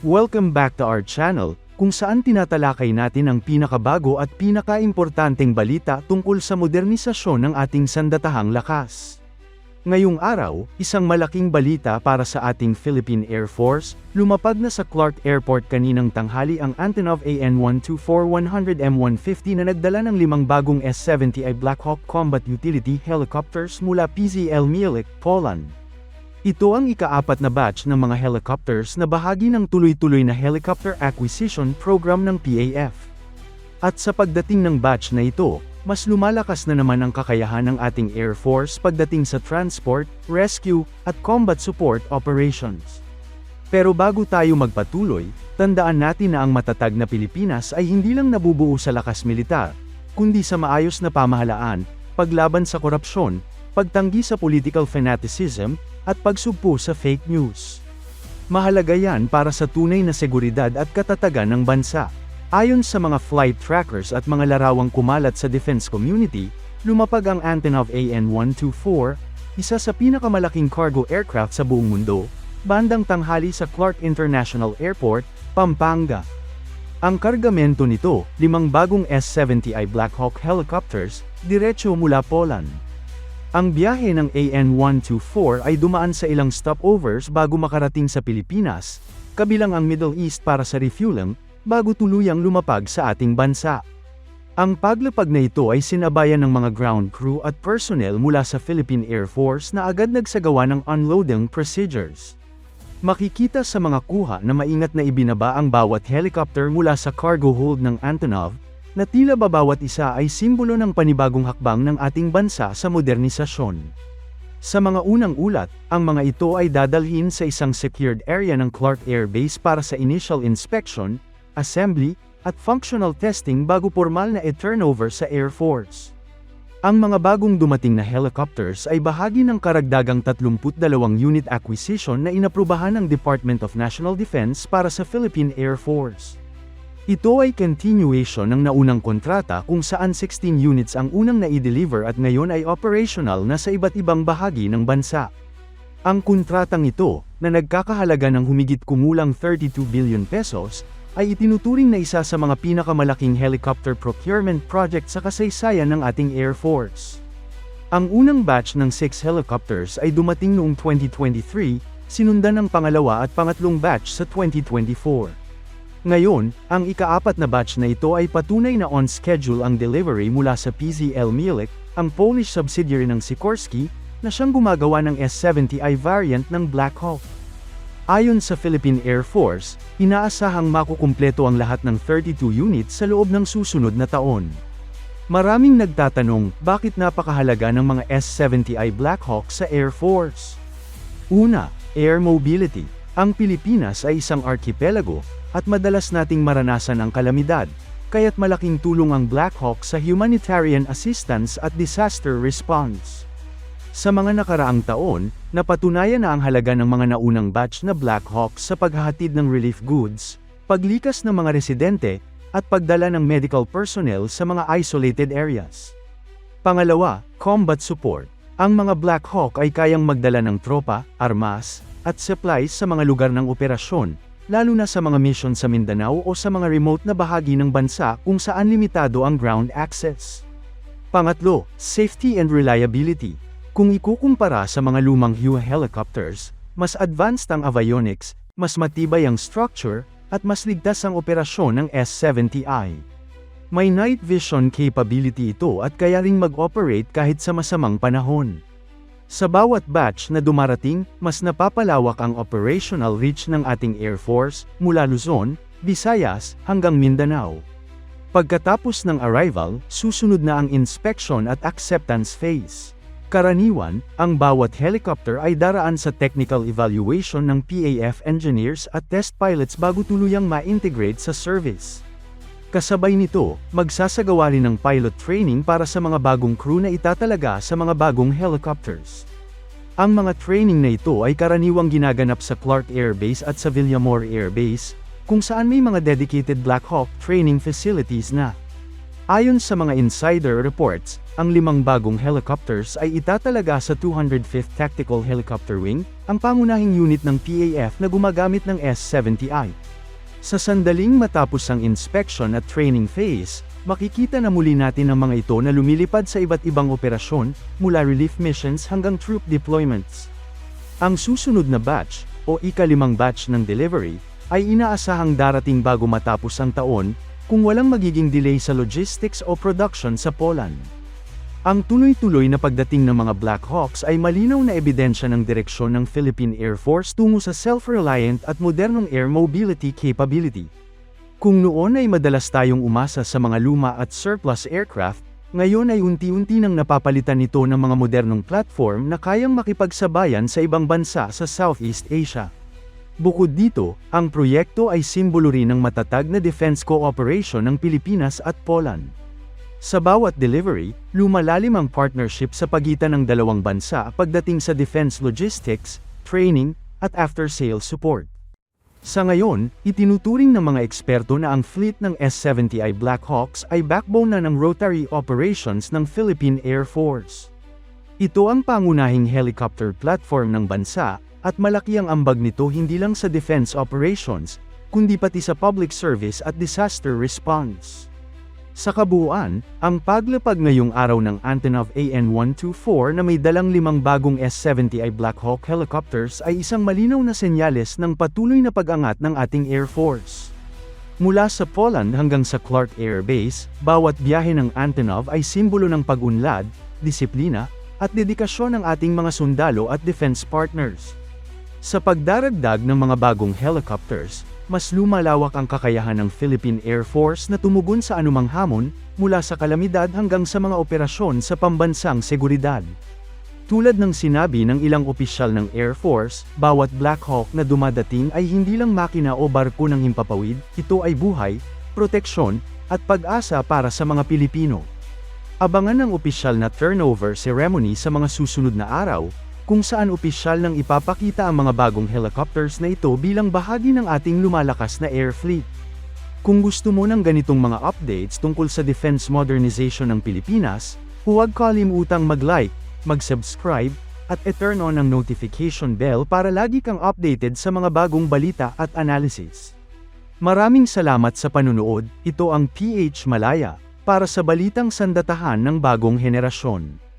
Welcome back to our channel, kung saan tinatalakay natin ang pinakabago at pinakaimportanteng balita tungkol sa modernisasyon ng ating sandatahang lakas. Ngayong araw, isang malaking balita para sa ating Philippine Air Force, lumapag na sa Clark Airport kaninang tanghali ang Antonov AN-124-100M150 na nagdala ng limang bagong S-70i Black Hawk Combat Utility Helicopters mula PZL Mielec, Poland. Ito ang ikaapat na batch ng mga helicopters na bahagi ng tuloy-tuloy na Helicopter Acquisition Program ng PAF. At sa pagdating ng batch na ito, mas lumalakas na naman ang kakayahan ng ating Air Force pagdating sa transport, rescue, at combat support operations. Pero bago tayo magpatuloy, tandaan natin na ang matatag na Pilipinas ay hindi lang nabubuo sa lakas militar, kundi sa maayos na pamahalaan, paglaban sa korupsyon, pagtanggi sa political fanaticism, at pagsugpo sa fake news. Mahalaga yan para sa tunay na seguridad at katatagan ng bansa. Ayon sa mga flight trackers at mga larawang kumalat sa defense community, lumapag ang Antonov AN-124, isa sa pinakamalaking cargo aircraft sa buong mundo, bandang tanghali sa Clark International Airport, Pampanga. Ang kargamento nito, limang bagong S-70i Black Hawk helicopters, diretso mula Poland. Ang biyahe ng AN-124 ay dumaan sa ilang stopovers bago makarating sa Pilipinas, kabilang ang Middle East para sa refueling, bago tuluyang lumapag sa ating bansa. Ang paglapag na ito ay sinabayan ng mga ground crew at personnel mula sa Philippine Air Force na agad nagsagawa ng unloading procedures. Makikita sa mga kuha na maingat na ibinaba ang bawat helicopter mula sa cargo hold ng Antonov, na tila ba bawat isa ay simbolo ng panibagong hakbang ng ating bansa sa modernisasyon. Sa mga unang ulat, ang mga ito ay dadalhin sa isang secured area ng Clark Air Base para sa initial inspection, assembly, at functional testing bago formal na e-turnover sa Air Force. Ang mga bagong dumating na helicopters ay bahagi ng karagdagang 32 unit acquisition na inaprubahan ng Department of National Defense para sa Philippine Air Force. Ito ay continuation ng naunang kontrata kung saan 16 units ang unang na-deliver at ngayon ay operational na sa iba't ibang bahagi ng bansa. Ang kontratang ito, na nagkakahalaga ng humigit kumulang 32 billion pesos, ay itinuturing na isa sa mga pinakamalaking helicopter procurement project sa kasaysayan ng ating Air Force. Ang unang batch ng 6 helicopters ay dumating noong 2023, sinundan ng pangalawa at pangatlong batch sa 2024. Ngayon, ang ikaapat na batch na ito ay patunay na on schedule ang delivery mula sa PZL Mielec, ang Polish subsidiary ng Sikorsky, na siyang gumagawa ng S-70i variant ng Black Hawk. Ayon sa Philippine Air Force, inaasahang makukumpleto ang lahat ng 32 units sa loob ng susunod na taon. Maraming nagtatanong, bakit napakahalaga ng mga S-70i Black Hawk sa Air Force? Una, air mobility. Ang Pilipinas ay isang archipelago, at madalas nating maranasan ang kalamidad, kaya't malaking tulong ang Black Hawk sa humanitarian assistance at disaster response. Sa mga nakaraang taon, napatunayan na ang halaga ng mga naunang batch na Black Hawks sa paghahatid ng relief goods, paglikas ng mga residente, at pagdala ng medical personnel sa mga isolated areas. Pangalawa, combat support. Ang mga Black Hawk ay kayang magdala ng tropa, armas, at supplies sa mga lugar ng operasyon, lalo na sa mga mission sa Mindanao o sa mga remote na bahagi ng bansa kung saan limitado ang ground access. Pangatlo, safety and reliability. Kung ikukumpara sa mga lumang Hua helicopters, mas advanced ang avionics, mas matibay ang structure, at mas ligtas ang operasyon ng S-70i. May night vision capability ito at kaya ring mag-operate kahit sa masamang panahon. Sa bawat batch na dumarating, mas napapalawak ang operational reach ng ating Air Force, mula Luzon, Visayas, hanggang Mindanao. Pagkatapos ng arrival, susunod na ang inspection at acceptance phase. Karaniwan, ang bawat helicopter ay daraan sa technical evaluation ng PAF engineers at test pilots bago tuluyang ma-integrate sa service. Kasabay nito, magsasagawa rin ng pilot training para sa mga bagong crew na itatalaga sa mga bagong helicopters. Ang mga training na ito ay karaniwang ginaganap sa Clark Air Base at sa Villamor Air Base, kung saan may mga dedicated Black Hawk training facilities na. Ayon sa mga insider reports, ang limang bagong helicopters ay itatalaga sa 205th Tactical Helicopter Wing, ang pangunahing unit ng PAF na gumagamit ng S-70I. Sa sandaling matapos ang inspection at training phase, makikita na muli natin ang mga ito na lumilipad sa iba't ibang operasyon, mula relief missions hanggang troop deployments. Ang susunod na batch, o ikalimang batch ng delivery, ay inaasahang darating bago matapos ang taon, kung walang magiging delay sa logistics o production sa Poland. Ang tuloy-tuloy na pagdating ng mga Black Hawks ay malinaw na ebidensya ng direksyon ng Philippine Air Force tungo sa self-reliant at modernong air mobility capability. Kung noon ay madalas tayong umasa sa mga luma at surplus aircraft, ngayon ay unti-unti nang napapalitan nito ng mga modernong platform na kayang makipagsabayan sa ibang bansa sa Southeast Asia. Bukod dito, ang proyekto ay simbolo rin ng matatag na defense cooperation ng Pilipinas at Poland. Sa bawat delivery, lumalalim ang partnership sa pagitan ng dalawang bansa pagdating sa defense logistics, training, at after-sales support. Sa ngayon, itinuturing ng mga eksperto na ang fleet ng S-70I Black Hawks ay backbone na ng rotary operations ng Philippine Air Force. Ito ang pangunahing helicopter platform ng bansa, at malaki ang ambag nito hindi lang sa defense operations, kundi pati sa public service at disaster response. Sa kabuuan, ang paglapag ngayong araw ng Antonov AN-124 na may dalang limang bagong S-70I Black Hawk helicopters ay isang malinaw na senyales ng patuloy na pag-angat ng ating Air Force. Mula sa Poland hanggang sa Clark Air Base, bawat biyahe ng Antonov ay simbolo ng pag-unlad, disiplina, at dedikasyon ng ating mga sundalo at defense partners. Sa pagdaragdag ng mga bagong helicopters, mas lumalawak ang kakayahan ng Philippine Air Force na tumugon sa anumang hamon, mula sa kalamidad hanggang sa mga operasyon sa pambansang seguridad. Tulad ng sinabi ng ilang opisyal ng Air Force, bawat Black Hawk na dumadating ay hindi lang makina o barko ng himpapawid, ito ay buhay, proteksyon, at pag-asa para sa mga Pilipino. Abangan ng opisyal na turnover ceremony sa mga susunod na araw, kung saan opisyal nang ipapakita ang mga bagong helicopters na ito bilang bahagi ng ating lumalakas na air fleet. Kung gusto mo ng ganitong mga updates tungkol sa defense modernization ng Pilipinas, huwag kalimutang mag-like, mag-subscribe, at i-turn on ang notification bell para lagi kang updated sa mga bagong balita at analysis. Maraming salamat sa panunood, ito ang PH Malaya, para sa balitang sandatahan ng bagong henerasyon.